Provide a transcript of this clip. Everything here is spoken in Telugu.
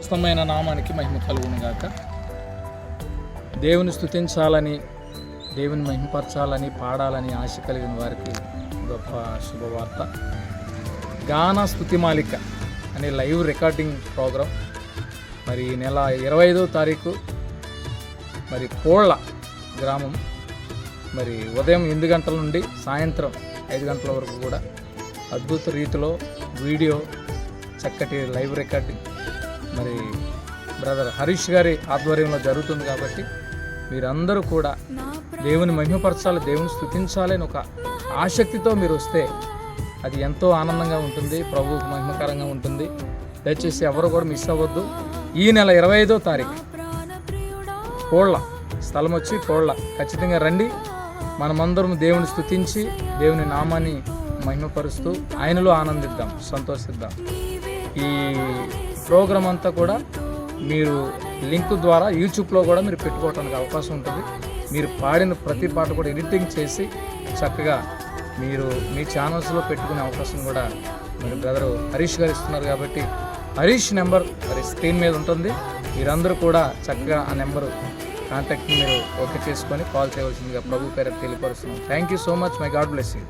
ఉత్తమైన నామానికి మహిమ కలుగునుగాక. దేవుని స్థుతించాలని దేవుని మహిమపరచాలని పాడాలని ఆశ కలిగిన వారికి గొప్ప శుభవార్త. గాన స్తుతిమాలిక అనే లైవ్ రికార్డింగ్ ప్రోగ్రాం. మరి ఈ నెల ఇరవై ఐదో తారీఖు మరి కోళ్ళ గ్రామం. మరి ఉదయం ఎనిమిది గంటల నుండి సాయంత్రం ఐదు గంటల వరకు కూడా అద్భుత రీతిలో వీడియో చక్కటి లైవ్ రికార్డింగ్ మరి బ్రదర్ హరీష్ గారి ఆధ్వర్యంలో జరుగుతుంది కాబట్టి మీరందరూ కూడా దేవుని మహిమపరచాలి దేవుని స్థుతించాలి అని ఒక ఆసక్తితో మీరు వస్తే అది ఎంతో ఆనందంగా ఉంటుంది ప్రభువుకు మహిమకరంగా ఉంటుంది. దయచేసి ఎవరు కూడా మిస్ అవ్వద్దు. ఈ నెల ఇరవై ఐదో తారీఖు కోళ్ళ స్థలం వచ్చి కోళ్ళ. ఖచ్చితంగా రండి. మనమందరం దేవుని స్తుతించి దేవుని నామాన్ని మహిమపరుస్తూ ఆయనలో ఆనందిద్దాం సంతోషిద్దాం. ఈ ప్రోగ్రాం అంతా కూడా మీరు లింక్ ద్వారా యూట్యూబ్లో కూడా మీరు పెట్టుకోవడానికి అవకాశం ఉంటుంది. మీరు పాడిన ప్రతి పాట కూడా ఎడిటింగ్ చేసి చక్కగా మీరు మీ ఛానల్స్లో పెట్టుకునే అవకాశం కూడా మీరు బ్రదర్ హరీష్ గారు ఇస్తున్నారు కాబట్టి హరీష్ నెంబర్ మరి స్క్రీన్ మీద ఉంటుంది. మీరందరూ కూడా చక్కగా ఆ నెంబరు కాంటాక్ట్ మీరు ఓకే చేసుకొని కాల్ చేయవలసిందిగా ప్రభు పేరు తెలియపరుస్తున్నాం. Thank you so much my God bless you